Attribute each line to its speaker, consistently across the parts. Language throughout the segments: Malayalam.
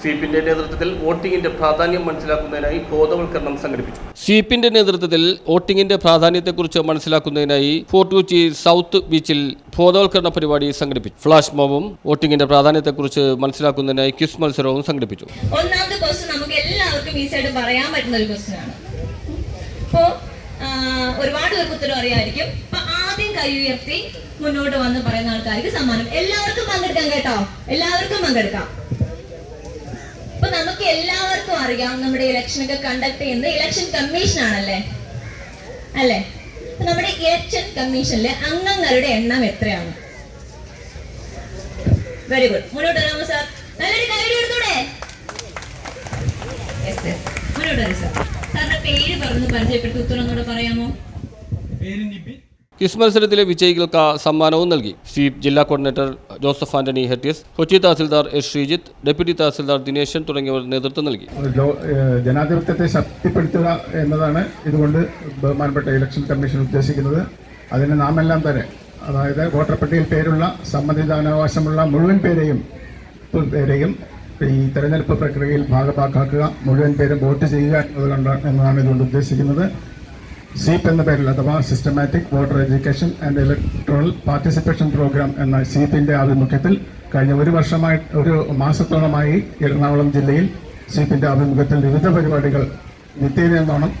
Speaker 1: സ്വീപിന്റെ നേതൃത്വത്തിൽ വോട്ടിംഗിന്റെ പ്രാധാന്യം മനസ്സിലാക്കുന്നതിനായി ബോധവൽക്കരണം സംഘടിപ്പിച്ചു.
Speaker 2: സ്വീപിന്റെ നേതൃത്വത്തിൽ വോട്ടിംഗിന്റെ പ്രാധാന്യത്തെക്കുറിച്ച് മനസ്സിലാക്കുന്നതിനായി ഫോർട്ട് കൊച്ചി സൗത്ത് ബീച്ചിൽ ബോധവൽക്കരണ പരിപാടി സംഘടിപ്പിച്ചു. ഫ്ലാഷ് മോബും വോട്ടിംഗിന്റെ പ്രാധാന്യത്തെക്കുറിച്ച് മനസ്സിലാക്കുന്നതിനായി ക്വിസ് മത്സരവും സംഘടിപ്പിച്ചു.
Speaker 3: ഒന്നാമത്തെ ക്വസ്റ്റ്യൻ നമുക്ക് എല്ലാവർക്കും ഈസിയായിട്ട് പറയാൻ പറ്റുന്ന ഒരു ക്വസ്റ്റ്യൻ ആണ്. ഇപ്പോ ഒരുപാട് പേർക്ക് ഉത്തരം അറിയാമായിരിക്കും അപ്പൊ ആദ്യം കൈ ഉയർത്തി മുന്നോട്ട് വന്ന് പറയുന്ന ആൾക്കാർക്ക് സമ്മാനം. എല്ലാവർക്കും പങ്കെടുക്കാം കേട്ടോ. എല്ലാവർക്കും പങ്കെടുക്കാം. നമുക്ക് എല്ലാവർക്കും അറിയാം നമ്മുടെ ഇലക്ഷൻ ഒക്കെ കണ്ടക്ട് ചെയ്യുന്നത് ഇലക്ഷൻ കമ്മീഷൻ ആണല്ലേ? അല്ലേ? നമ്മുടെ ഇലക്ഷൻ കമ്മീഷനിലെ അംഗങ്ങളുടെ എണ്ണം എത്രയാണ്? വെരി ഗുഡ് മുന്നോട്ട് വരാമോ സാർ നല്ലൊരു കൈഡി എടുത്തൂടെ. മുന്നോട്ട് വരൂ സാർ സാറിന്റെ പേര് പറഞ്ഞ് പരിചയപ്പെട്ട് ഉത്തരം കൂടെ പറയാമോ?
Speaker 2: ക്വിസ് മത്സരത്തിലെ വിജയികൾക്ക് സമ്മാനവും നൽകി. സ്വീപ് ജില്ലാ കോർഡിനേറ്റർ ജോസഫ് ആന്റണി ഹെർട്ടിയസ് കൊച്ചി തഹസിൽദാർ എസ് ശ്രീജിത്ത് ഡെപ്യൂട്ടി തഹസിൽദാർ ദിനേശൻ തുടങ്ങിയവർ നേതൃത്വം നൽകി.
Speaker 4: ജനാധിപത്യത്തെ ശക്തിപ്പെടുത്തുക എന്നതാണ് ഇതുകൊണ്ട് ബഹുമാനപ്പെട്ട ഇലക്ഷൻ കമ്മീഷൻ ഉദ്ദേശിക്കുന്നത്. അതിന് നാം എല്ലാം തന്നെ അതായത് വോട്ടർ പട്ടികയിൽ പേരുള്ള സമ്മതിദാനാവകാശമുള്ള മുഴുവൻ പേരെയും പേരെയും ഈ തെരഞ്ഞെടുപ്പ് പ്രക്രിയയിൽ ഭാഗഭാക്കാക്കുക മുഴുവൻ പേരും വോട്ട് ചെയ്യുക എന്നതുകൊണ്ട് എന്നതാണ് ഇതുകൊണ്ട് ഉദ്ദേശിക്കുന്നത്. സീപ്പ് എന്ന പേരിൽ അഥവാ systematic voter education and electoral participation programme എന്ന സീപ്പിന്റെ ആഭിമുഖ്യത്തിൽ കഴിഞ്ഞ ഒരു വർഷമായി ഒരു മാസത്തോളമായി എറണാകുളം ജില്ലയിൽ സീപ്പിന്റെ ആഭിമുഖ്യത്തിൽ വിവിധ പരിപാടികൾ നിത്യേനോണം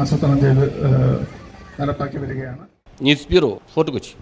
Speaker 4: ആസൂത്രണം ചെയ്ത് നടപ്പാക്കി വരികയാണ്.
Speaker 2: News Bureau Fort Kochi.